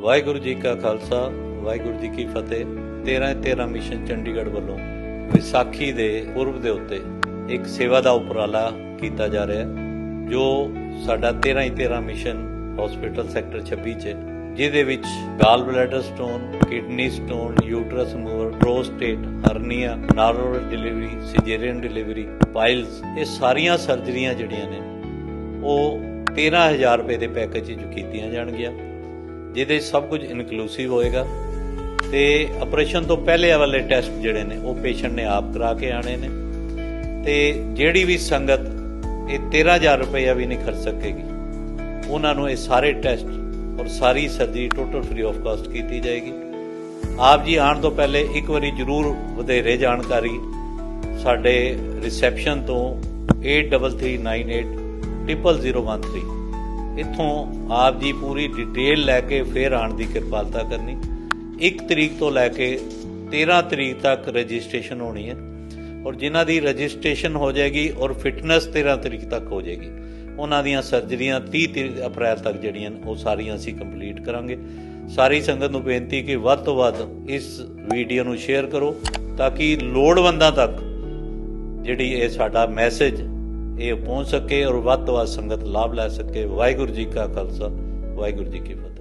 ਵਾਹਿਗੁਰੂ ਜੀ ਕਾ ਖਾਲਸਾ ਵਾਹਿਗੁਰੂ ਜੀ ਕੀ ਫਤਿਹ। 13 13 ਮਿਸ਼ਨ ਚੰਡੀਗੜ੍ਹ ਵੱਲੋਂ ਵਿਸਾਖੀ ਦੇ ਪੁਰਬ ਦੇ ਉੱਤੇ ਇੱਕ ਸੇਵਾ ਦਾ ਉਪਰਾਲਾ ਕੀਤਾ ਜਾ ਰਿਹਾ ਹੈ ਜੋ ਸਾਡਾ 13 ਹੀ 13 ਮਿਸ਼ਨ ਹਸਪੀਟਲ ਸੈਕਟਰ 26 ਚ ਹੈ, ਜਿਹਦੇ ਵਿੱਚ ਗਾਲ bladder stone kidney stone uterus mover prostate hernia normal delivery caesarean delivery piles ਇਹ ਸਾਰੀਆਂ ਸਰਜਰੀਆਂ ਜਿਹੜੀਆਂ ਨੇ ਉਹ 13000 ਰੁਪਏ ਦੇ ਪੈਕੇਜ ਵਿੱਚ ਕੀਤੀਆਂ ਜਾਣਗੀਆਂ। ਜਿਹਦੇ ਸਭ ਕੁਝ ਇਨਕਲੂਸਿਵ ਹੋਏਗਾ ਤੇ ਆਪਰੇਸ਼ਨ ਤੋਂ ਪਹਿਲੇ ਵਾਲੇ ਟੈਸਟ ਜਿਹੜੇ ਨੇ, ਉਹ ਪੇਸ਼ੈਂਟ ਨੇ ਆਪ ਕਰਾ ਕੇ ਆਣੇ ਨੇ। ਤੇ ਜਿਹੜੀ ਵੀ ਸੰਗਤ ਇਹ 13000 ਰੁਪਏ ਵੀ ਨਹੀਂ ਖਰਚ ਸਕੇਗੀ, ਉਹਨਾਂ ਨੂੰ ਇਹ ਸਾਰੇ ਟੈਸਟ ਔਰ ਸਾਰੀ surgery total free of cost ਕੀਤੀ ਜਾਏਗੀ। ਆਪ ਜੀ ਆਉਣ ਤੋਂ ਪਹਿਲੇ ਇੱਕ ਵਾਰੀ ਜਰੂਰ ਵਧੇਰੇ ਜਾਣਕਾਰੀ ਸਾਡੇ ਰਿਸੈਪਸ਼ਨ ਤੋਂ 8339800013 ਇੱਥੋਂ ਆਪ ਜੀ ਪੂਰੀ ਡਿਟੇਲ ਲੈ ਕੇ ਫੇਰ ਆਉਣ ਦੀ ਕਿਰਪਾਲਤਾ ਕਰਨੀ। 1 ਤਰੀਕ ਤੋਂ ਲੈ ਕੇ 13 ਤਰੀਕ ਤੱਕ ਰਜਿਸਟ੍ਰੇਸ਼ਨ ਹੋਣੀ ਹੈ। ਔਰ ਜਿਨ੍ਹਾਂ ਦੀ ਰਜਿਸਟ੍ਰੇਸ਼ਨ ਹੋ ਜਾਏਗੀ ਔਰ ਫਿਟਨੈਸ 13 ਤਰੀਕ ਤੱਕ ਹੋ ਜਾਏਗੀ, ਉਹਨਾਂ ਦੀਆਂ ਸਰਜਰੀਆਂ 30 ਤਰੀਕ ਅਪ੍ਰੈਲ ਤੱਕ ਜਿਹੜੀਆਂ ਉਹ ਸਾਰੀਆਂ ਅਸੀਂ ਕੰਪਲੀਟ ਕਰਾਂਗੇ। ਸਾਰੀ ਸੰਗਤ ਨੂੰ ਬੇਨਤੀ ਕਿ ਵੱਧ ਤੋਂ ਵੱਧ ਇਸ ਵੀਡੀਓ ਨੂੰ ਸ਼ੇਅਰ ਕਰੋ ਤਾਂ ਕਿ ਲੋੜਵੰਦਾਂ ਤੱਕ ਜਿਹੜੀ ਇਹ ਸਾਡਾ ਮੈਸੇਜ ਇਹ ਪਹੁੰਚ ਸਕੇ ਔਰ ਵੱਧ ਤੋਂ ਵੱਧ ਸੰਗਤ ਲਾਭ ਲੈ ਸਕੇ। ਵਾਹਿਗੁਰੂ ਜੀ ਕਾ ਖਾਲਸਾ, ਵਾਹਿਗੁਰੂ ਜੀ ਕੀ ਫਤਿਹ।